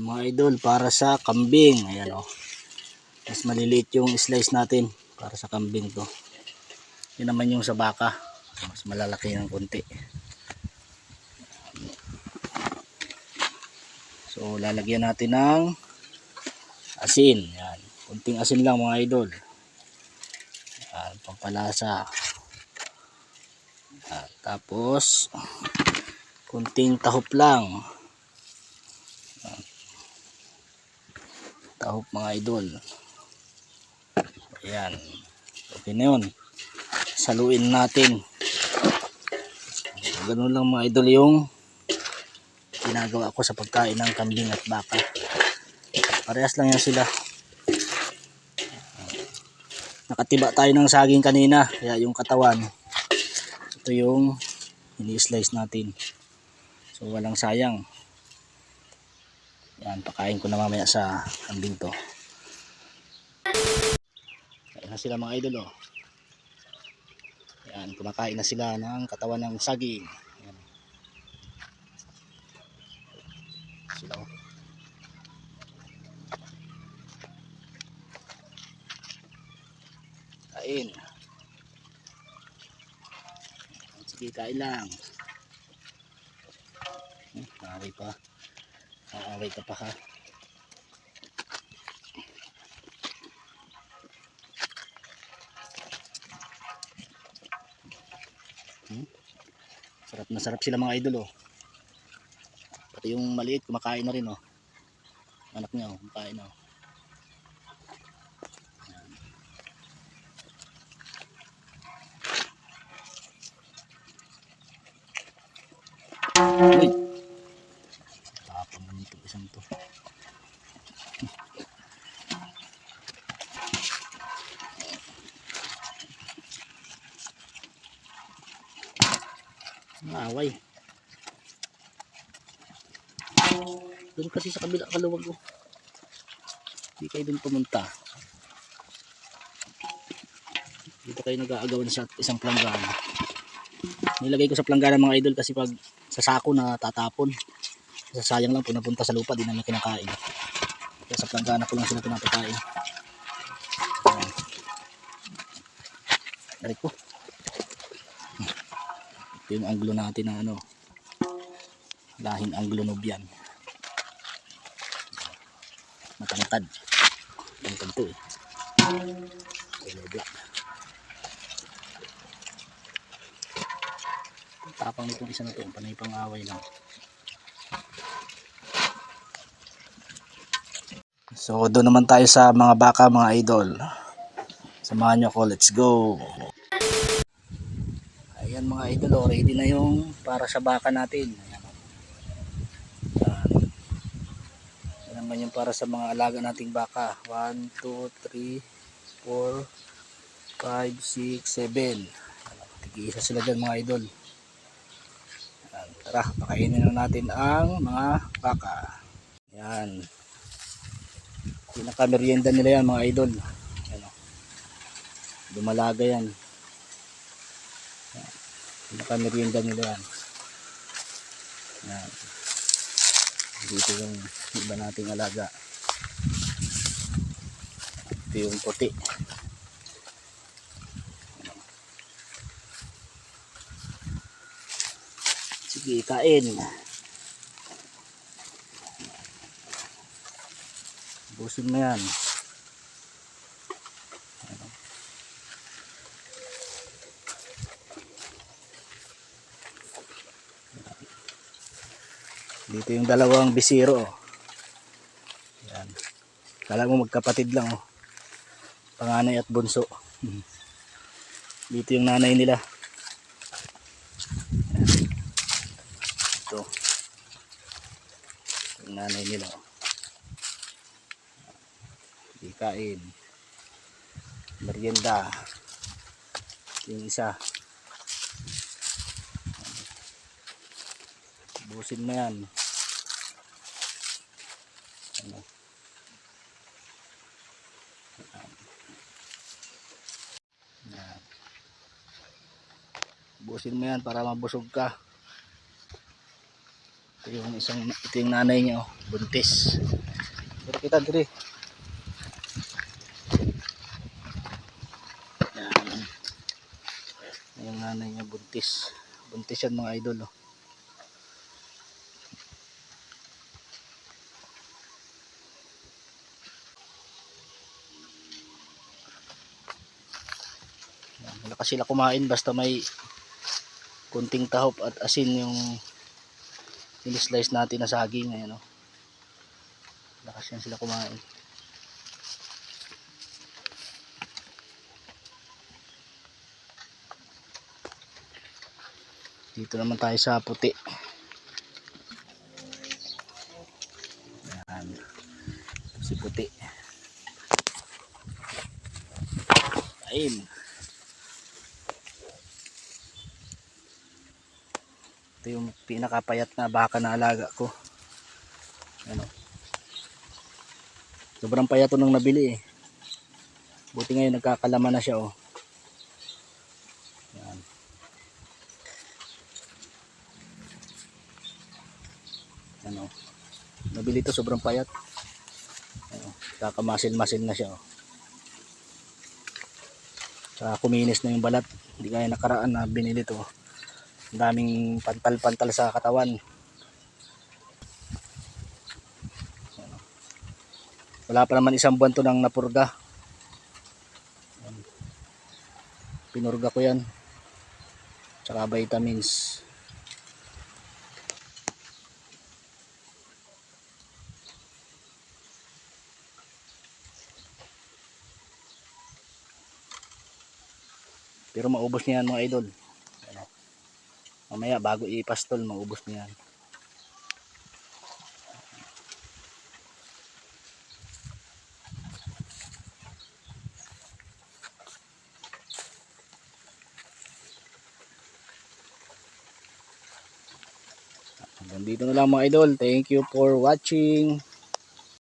Yan mga idol, para sa kambing. Ayan o. Mas maliliit yung slice natin para sa kambing to. Yun naman yung sa baka. Mas malalaki ng konti. So, lalagyan natin ng asin. Yan. Kunting asin lang mga idol. Yan, pampalasa. Yan. Tapos, kunting tahop lang. Tahop mga idol. Ayan. Okay na yun. Saluin natin. Ganun lang mga idol yung ginagawa ko sa pagkain ng kambing at baka. Parehas lang yan sila. Nakatiba tayo ng saging kanina. Kaya yung katawan, ito yung ini-slice natin. So walang sayang. Yan, pakain ko na mamaya sa kambing to. Kain na sila mga idol oh. Yan, kumakain na sila ng katawan ng saging. Yan. Sila oh. Kain. Sige, kain lang. Hmm, pa. Naaway ka pa ha. Hmm? Sarap na sarap sila mga idol oh. Pati yung maliit kumakain na rin oh. Anak niya oh, kumakain oh. Uy! Tapang mo nito isang to. Maaway. Doon kasi sa kabila kaluwag ko. Hindi kayo doon pumunta. Dito kayo nag-aagawan sa isang planggana. Nilagay ko sa planggana mga idol kasi pag sa sako na tatapon. Sayang lang po napunta sa lupa, di namin kinakain. Kaya sa planggana ko lang sila pinapakain. Dari ko. Ito yung anglo natin ng ano. Lahing anglo nubian. Matangkad. Matangkad to eh. Tapang nitong isa na to, panay pang away lang. So doon naman tayo sa mga baka mga idol. Samahan nyo ako, let's go. Ayan mga idol, oh, ready na yung para sa baka natin. Ayan, oh. Ayan. Ayan naman yung para sa mga alaga nating baka. 1, 2, 3, 4, 5, 6, 7. Tig-isa sila dyan mga idol. Ayan, tara, pakainin na natin ang mga baka. Yan. Pinaka-merienda nila yan mga idol. Ayan, oh. Dumalaga yan. Ayan. Pinaka-merienda nila yan. Yan. Dito yung iba nating alaga. Ito yung puti. Sige, kain. Busin mo yan. Dito yung dalawang bisiro. oh. Kala mo magkapatid lang oh. Panganay at bunso. Dito yung nanay nila. Ito. Yung nanay nila. oh. Di kain. Merienda. Yung isa. Busin mo yan. Busin mo yan para mabusog ka. Ito yung isang, ito yung nanay niya, oh, buntis. Pero kita dire. Yan. Yung nanay niya buntis. Buntis yan mga idol, oh. Yan, Malakas sila kumain basta may kunting tahop at asin yung in-slice natin na saging ngayon oh. Lakas yan sila kumain. Dito naman tayo sa puti. Yan. Ito si puti. Ayun. Ito yung pinakapayat na baka na alaga ko. Ano? Sobrang payat nung nabili eh. Buti ngayon nagkakalaman na siya oh. Yan. Ano? Nabili to sobrang payat. Ano? Kakamasil-masil na siya oh. Tsaka kuminis na yung balat. Hindi kaya nakaraan na binili to. Daming pantal-pantal sa katawan. Wala pa naman isang buwan to nang napurga. Pinurga ko yan. Tsaka vitamins. Pero maubos niya yan mga idol. Mamaya bago ipastol, maubos niya yan. Dito na lang mga idol. Thank you for watching.